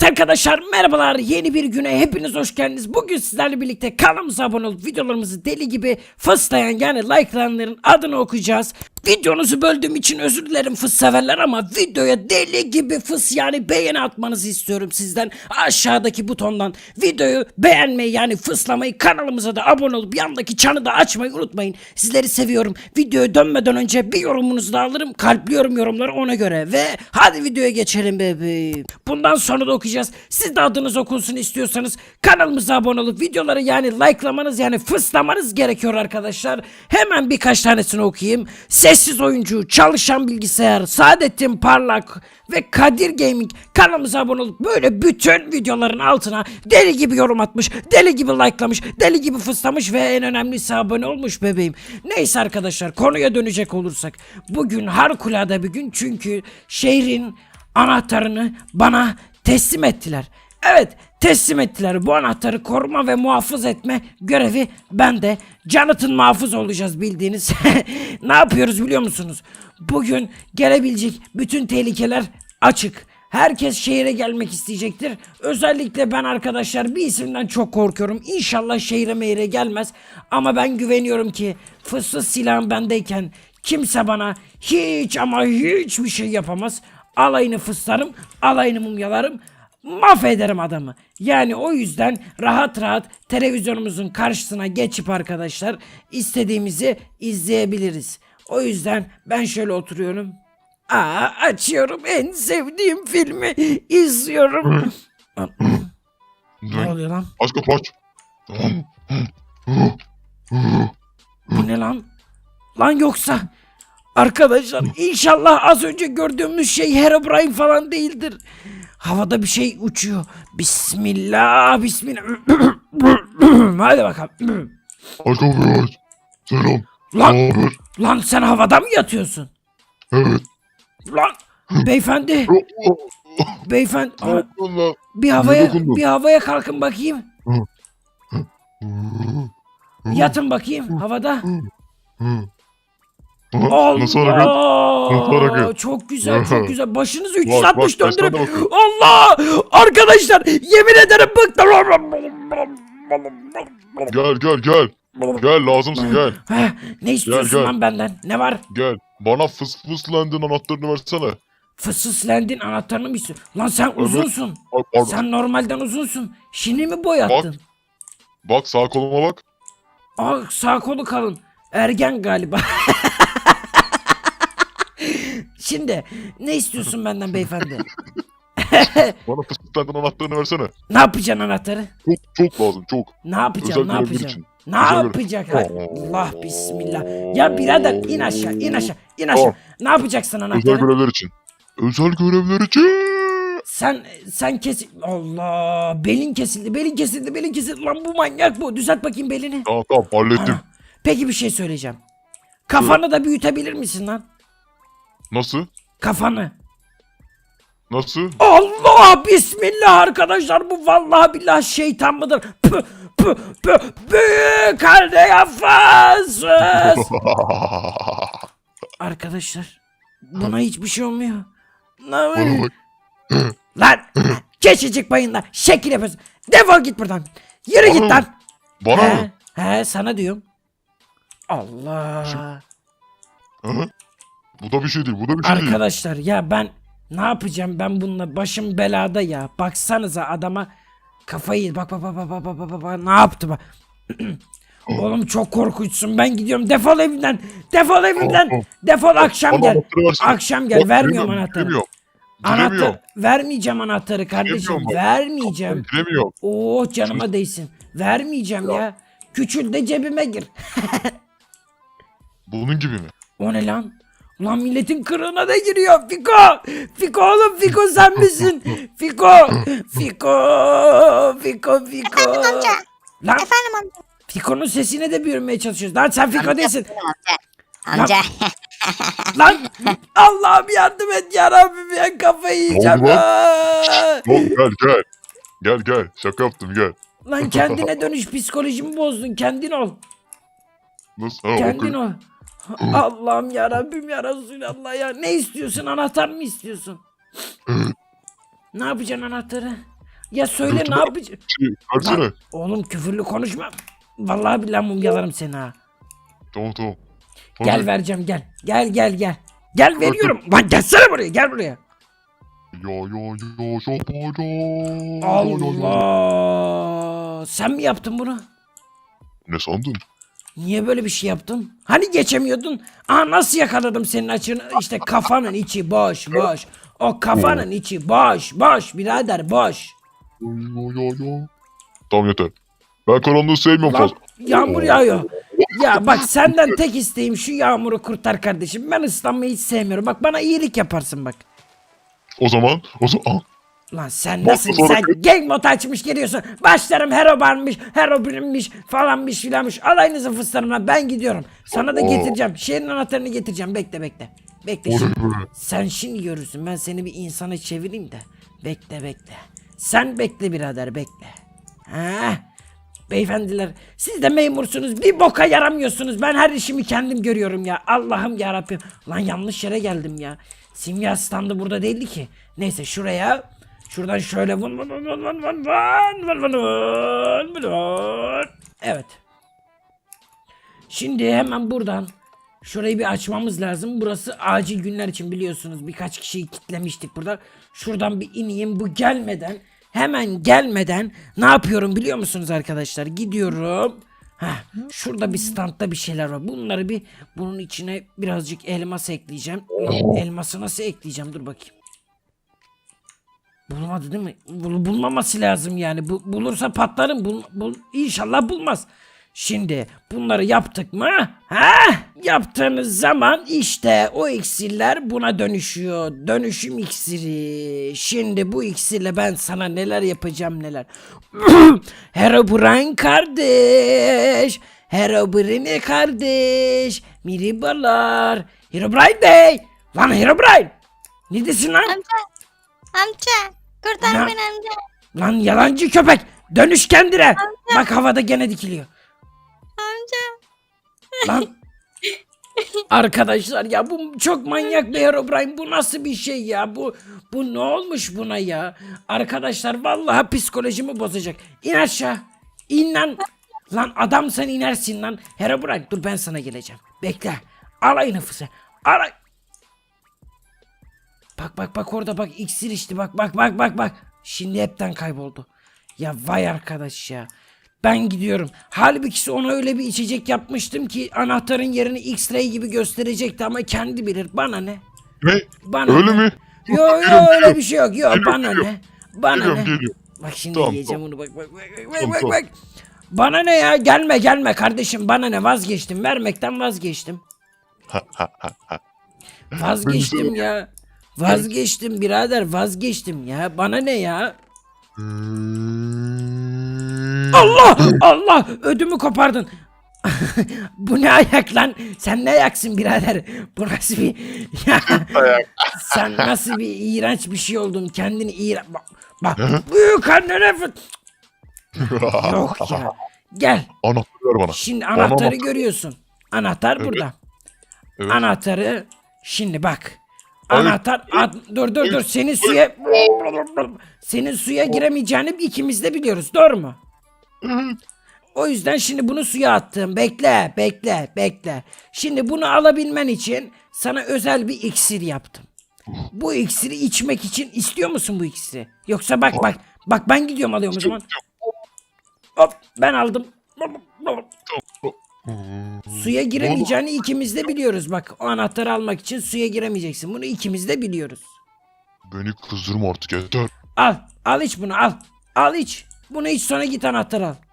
Evet arkadaşlar merhabalar yeni bir güne hepiniz hoş geldiniz. Bugün sizlerle birlikte kanalımıza abone olup videolarımızı deli gibi fıslayan yani likelayanların adını okuyacağız. Videonuzu böldüğüm için özür dilerim fıs severler ama videoya deli gibi fıs yani beğeni atmanızı istiyorum sizden. Aşağıdaki butondan videoyu beğenmeyi yani fıslamayı kanalımıza da abone olup yandaki çanı da açmayı unutmayın. Sizleri seviyorum. Videoya dönmeden önce bir yorumunuzu da alırım. Kalpliyorum yorumları ona göre ve hadi videoya geçelim bebeğim. Bundan sonra da okuyacağız. Siz de adınız okunsun istiyorsanız kanalımıza abone olup videoları yani likelamanız yani fıslamanız gerekiyor arkadaşlar. Hemen birkaç tanesini okuyayım. Sessiz oyuncu, çalışan bilgisayar, Saadettin Parlak ve Kadir Gaming kanalımıza abone olup böyle bütün videoların altına deli gibi yorum atmış, deli gibi likelamış, deli gibi fıslamış ve en önemlisi abone olmuş bebeğim. Neyse arkadaşlar konuya dönecek olursak bugün harikulade bir gün çünkü şehrin anahtarını bana teslim ettiler. Evet teslim ettiler. Bu anahtarı koruma ve muhafız etme görevi bende. Jonathan muhafız olacağız bildiğiniz. ne yapıyoruz biliyor musunuz? Bugün gelebilecek bütün tehlikeler açık. Herkes şehire gelmek isteyecektir. Özellikle ben arkadaşlar bir isimden çok korkuyorum. İnşallah şehre meyre gelmez. Ama ben güveniyorum ki fıssız silahım bendeyken kimse bana hiç ama hiçbir şey yapamaz. Alayını fıslarım, alayını mumyalarım, mahvederim adamı. Yani o yüzden rahat rahat televizyonumuzun karşısına geçip arkadaşlar istediğimizi izleyebiliriz. O yüzden ben şöyle oturuyorum. Aa, açıyorum en sevdiğim filmi izliyorum. ne oluyor lan? Aç kapı aç. Bu ne lan? Lan yoksa arkadaşlar inşallah az önce gördüğümüz şey Herobrine falan değildir. Havada bir şey uçuyor. Bismillah, bismillah. Hadi bakalım. Aç kapıyı aç. Selam. Lan, Ne haber? lan sen havada mı yatıyorsun? Evet. Lan beyefendi, beyefendi Aa, bir havaya bir havaya kalkın bakayım. Yatın bakayım havada. Nasıl hareket? Nasıl hareket? Çok güzel, çok güzel. Başınızı bak, 360 baştan döndürüp da bakın. Allah! Arkadaşlar yemin ederim bıktım. Gel gel gel. Gel lazımsın gel. Heh, ne istiyorsun gel. lan benden? Ne var? Gel. Bana fıs fıslandın anahtarını versene. Fısıslendin anahtarını mı istiyorsun? Lan sen uzunsun. Bak, pardon. Sen normalden uzunsun. Şimdi mi boyattın? Bak sağ koluma bak. Aa, sağ kolu kalın. Ergen galiba. Şimdi ne istiyorsun benden beyefendi? Bana fıslandın anahtarını versene. ne yapacaksın anahtarı? Çok çok lazım çok. Ne yapacaksın? Özel Ne görevler yapacaksın? için. Ne Özel görev- yapacak? Allah bismillah. Ya birader in aşağı, in aşağı, in aşağı. Tamam. Ne yapacaksın Özel anahtarı? görevler için. Özel görevler için. Sen sen kes Allah belin kesildi, belin kesildi, belin kesildi. Lan bu manyak bu. Düzelt bakayım belini. Tamam tamam hallettim. Peki bir şey söyleyeceğim. Kafanı da büyütebilir misin lan? Nasıl? Kafanı. Nasıl? Allah bismillah arkadaşlar bu vallahi billahi şeytan mıdır? Pü pü pü büyük halde yapmaz. Arkadaşlar buna hiçbir şey olmuyor. Bak. Lan geçicik bayında şekil yapıyorsun. Defol git buradan. Yürü Bana git mı? lan. Bana mı? He, he sana diyorum. Allah. Hı? Bu da bir şey değil. Bu da bir şey değil. Arkadaşlar ya ben ne yapacağım? Ben bununla başım belada ya. Baksanıza adama kafayı bak bak bak bak bak bak bak, bak, ne yaptı bak. Oğlum çok korkunçsun. Ben gidiyorum defol evimden. Defol evimden. Tamam. defol akşam gel. akşam gel. Vermiyorum anahtarı. anahtar vermeyeceğim anahtarı kardeşim. Vermeyeceğim. Oh canıma değsin. Vermeyeceğim ya. Küçül de cebime gir. Bunun gibi mi? O ne lan? Lan milletin kırığına da giriyor. Fiko! Fiko oğlum Fiko sen misin? Fiko! Fiko! Fiko Fiko! Efendim amca. Lan Efendim amca. Fiko'nun sesine de büyümeye çalışıyoruz. Lan sen Fiko değilsin. Amca. Amca. Lan Allah'ım yardım et ya Rabbim ya kafayı yiyeceğim. oldu lan? Gel gel gel. Gel. Şaka yaptım gel. Lan kendine dönüş psikolojimi bozdun. Kendin ol. Nasıl? Ha, Kendin bakın. ol. Allah'ım ya Rabbim ya Resulallah ya. Ne istiyorsun? Anahtar mı istiyorsun? Ne yapacaksın anahtarı? Ya söyle ne yapacaksın? Şey, versene. Oğlum küfürlü konuşma. Vallahi billahi mumyalarım seni ha. Tamam tamam. Gel Hadi. vereceğim gel. Gel gel gel. Gel veriyorum. Lan gelsene buraya gel buraya. Ya ya ya yapacağım. Allah. Sen mi yaptın bunu? Ne sandın? Niye böyle bir şey yaptın? Hani geçemiyordun? Aa nasıl yakaladım senin açını? İşte kafanın içi boş boş. O kafanın içi boş boş birader boş. Ya ya ya. Tamam yeter. Ben karanlığı sevmiyorum Lan fazla. yağmur yağıyor. Ya bak senden tek isteğim şu yağmuru kurtar kardeşim. Ben ıslanmayı hiç sevmiyorum. Bak bana iyilik yaparsın bak. O zaman o zaman Lan sen nasıl sen gang mod açmış geliyorsun. Başlarım herobarmış, herobirinmiş falanmış filanmış. Alayınızın fıslarına ben gidiyorum. Sana da getireceğim. Şehrin anahtarını getireceğim. Bekle bekle. Bekle şimdi. be? Sen şimdi görürsün. Ben seni bir insana çevireyim de. Bekle bekle. Sen bekle birader bekle. Ha? Beyefendiler siz de memursunuz bir boka yaramıyorsunuz ben her işimi kendim görüyorum ya Allah'ım ya Rabbim lan yanlış yere geldim ya simya standı burada değildi ki neyse şuraya şuradan şöyle vun vun vun vun vun vun vun vun vun vun vun. evet şimdi hemen buradan Şurayı bir açmamız lazım. Burası acil günler için biliyorsunuz. Birkaç kişiyi kitlemiştik burada. Şuradan bir ineyim. Bu gelmeden hemen gelmeden ne yapıyorum biliyor musunuz arkadaşlar? Gidiyorum. Heh, şurada bir standta bir şeyler var. Bunları bir bunun içine birazcık elmas ekleyeceğim. Elması nasıl ekleyeceğim? Dur bakayım. Bulmadı değil mi? Bul- bulmaması lazım yani. Bu, bulursa patlarım. Bul, bul, inşallah bulmaz. Şimdi bunları yaptık mı? Ha? Yaptığımız zaman işte o iksirler buna dönüşüyor. Dönüşüm iksiri. Şimdi bu iksirle ben sana neler yapacağım neler. Herobrine kardeş. Herobrine kardeş. Miribalar. Herobrine. Lan Herobrine. Ne desin lan? Amca. Amca. Kurtar Ya- beni amca. Lan yalancı köpek. Dönüş kendine. Bak havada gene dikiliyor. Amca. Lan. Arkadaşlar ya bu çok manyak bir Herobrine. Bu nasıl bir şey ya? Bu bu ne olmuş buna ya? Arkadaşlar vallahi psikolojimi bozacak. İn aşağı. İn lan. Lan adam sen inersin lan. Herobrine dur ben sana geleceğim. Bekle. Alay nefesi. Alay. Bak bak bak orada bak iksir içti bak bak bak bak bak. Şimdi hepten kayboldu. Ya vay arkadaş ya. Ben gidiyorum. Halbuki ona öyle bir içecek yapmıştım ki anahtarın yerini X-ray gibi gösterecekti ama kendi bilir. Bana ne? Ne? Bana Öyle ne? mi? Yo yo Geliyorum, öyle bir şey yok. Yo Geliyorum, bana geliyorum. ne? Bana Geliyorum ne? geliyorum. Bak şimdi Tamam, yiyeceğim onu bak bak bak bak bak Tamam, bak tamam. bak. Bana ne ya? Gelme gelme kardeşim bana ne? Vazgeçtim. Vermekten vazgeçtim. Vazgeçtim ya. Vazgeçtim birader vazgeçtim ya. Bana ne ya? Allah Allah ödümü kopardın. Bu ne ayak lan? Sen ne ayaksın birader? Bu nasıl bir ya? Sen nasıl bir iğrenç bir şey oldun? Kendini iğrenç... Bak, bak büyük annene fıt- Yok ya. Gel. Anahtarı ver bana. Şimdi anahtarı görüyorsun. Anahtar Evet. burada. Evet. Anahtarı şimdi bak. Anahtar at, dur dur dur senin suya senin suya giremeyeceğini ikimiz de biliyoruz. Doğru mu? O yüzden şimdi bunu suya attım. Bekle, bekle, bekle. Şimdi bunu alabilmen için sana özel bir iksir yaptım. Bu iksiri içmek için istiyor musun bu iksiri? Yoksa bak bak bak ben gidiyorum alıyorum o zaman. Hop ben aldım. Suya giremeyeceğini ikimiz de biliyoruz. Bak o anahtarı almak için suya giremeyeceksin. Bunu ikimiz de biliyoruz. Beni kızdırma artık yeter. Al. Al iç bunu al. Al iç. Bunu iç sonra git anahtarı al.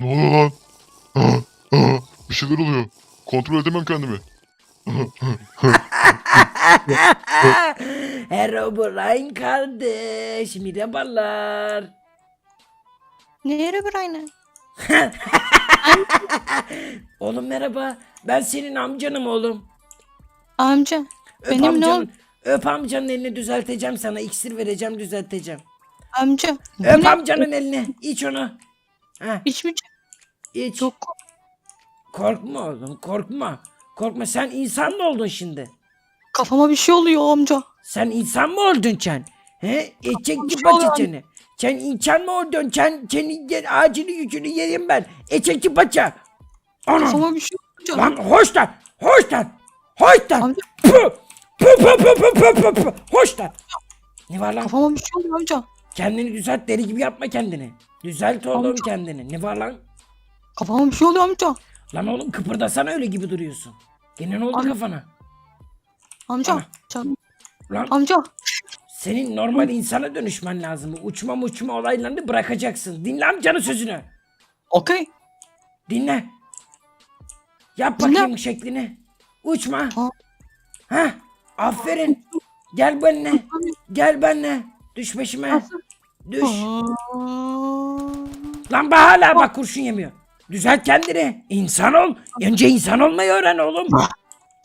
Ne oluyor lan? Bir şeyler oluyor. Kontrol edemem kendimi. Herobrine kardeş. Merhabalar. Nereye burayla? Oğlum merhaba. Ben senin amcanım oğlum. Amca. Öp Benim ne amcanın, oldu? Öp amcanın elini düzelteceğim sana. İksir vereceğim düzelteceğim. Amca. Öp ne? amcanın elini. İç onu. Heh, İçmeyeceğim. iç. Çok Korkma oğlum korkma. Korkma sen insan mı oldun şimdi? Kafama bir şey oluyor amca. Sen insan mı oldun sen? He? Bir gibi şey oluyor. seni. Sen insan mı oldun? Sen senin yer, ağacını yüzünü yerim ben. Eçekçi paça. Anam. Kafama bir şey oluyor. Lan hoş lan. Hoş lan. Hoş lan. Amca. Pu pu pu pu pu pu. Hoş lan. Ne var lan? Kafama bir şey oluyor amca. Kendini düzelt deli gibi yapma kendini. Düzelt oğlum Amca. kendini. Ne var lan? Kafama bir şey oluyor amca. Lan oğlum kıpırdasana öyle gibi duruyorsun. Gene ne oldu Amca. kafana? Amca. Ana. Canım. Lan Amca. senin normal insana dönüşmen lazım. Uçma uçma olaylarını bırakacaksın. Dinle amcanın sözünü. Okey. Dinle. Yap Dinle. bakayım şeklini. Uçma. Ha. Ha. Aferin. Gel benimle. Gel benimle. Düş peşime. Düş. Lan bak hala bak kurşun yemiyor. Düzelt kendini. İnsan ol. Önce insan olmayı öğren oğlum.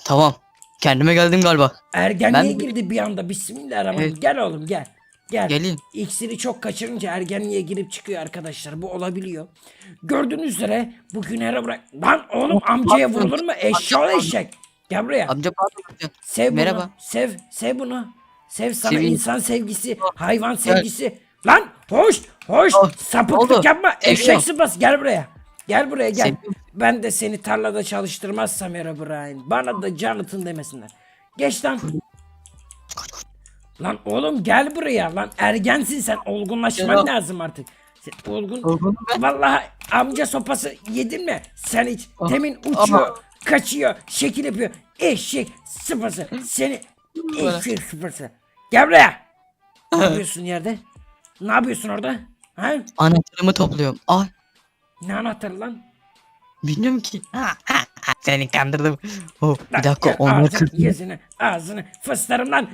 Tamam. Kendime geldim galiba. Ergenliğe Ben- girdi bir anda. Bismillahirrahmanirrahim. Evet. Gel oğlum gel. Gel. Geleyim. İksiri çok kaçırınca ergenliğe girip çıkıyor arkadaşlar. Bu olabiliyor. Gördüğünüz üzere bugün her bırak. Lan oğlum amcaya vurulur mu? Eşşoğlu eşek. Gel buraya. Amca pardon. Sev bunu. Merhaba. Sev. Sev bunu. Sev sana Seveyim. insan sevgisi, hayvan sevgisi. Lan hoş, hoş. Oh, Sapıklık oldu. yapma. Eşek Seviyorum. sıpası gel buraya. Gel buraya gel. Seviyorum. Ben de seni tarlada çalıştırmazsam Brian. Bana da Jonathan demesinler. Geç lan. Lan oğlum gel buraya lan. Ergensin sen. Olgunlaşman Ya. lazım artık. Sen olgun. Olgun ben. Vallahi amca sopası yedin mi? Sen hiç. Ah, Demin uçuyor, kaçıyor, şekil yapıyor. Eşek sıpası. Seni eşek sıpası. Gel buraya. Ne yapıyorsun yerde? Ne yapıyorsun orada? Ha? Anahtarımı topluyorum. Ay. Ne anahtarı lan? Bilmiyorum ki. Ha, ha, ha, Seni kandırdım. Oh, bir dakika gel onları ağzını, kırdım. Yüzünü, ağzını fıslarım lan.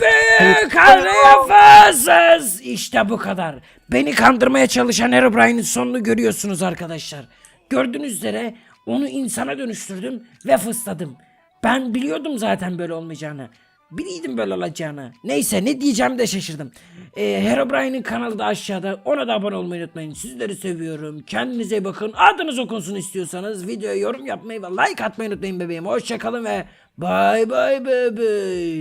Büyük anlayafasız. İşte bu kadar. Beni kandırmaya çalışan Herobrine'in sonunu görüyorsunuz arkadaşlar. Gördüğünüz üzere onu insana dönüştürdüm ve fısladım. Ben biliyordum zaten böyle olmayacağını. Biliyordum böyle olacağını. Neyse ne diyeceğimi de şaşırdım. Ee, Herobrine'in kanalı da aşağıda. Ona da abone olmayı unutmayın. Sizleri seviyorum. Kendinize bakın. Adınız okunsun istiyorsanız videoya yorum yapmayı ve like atmayı unutmayın bebeğim. Hoşçakalın ve bay bay bebeğim.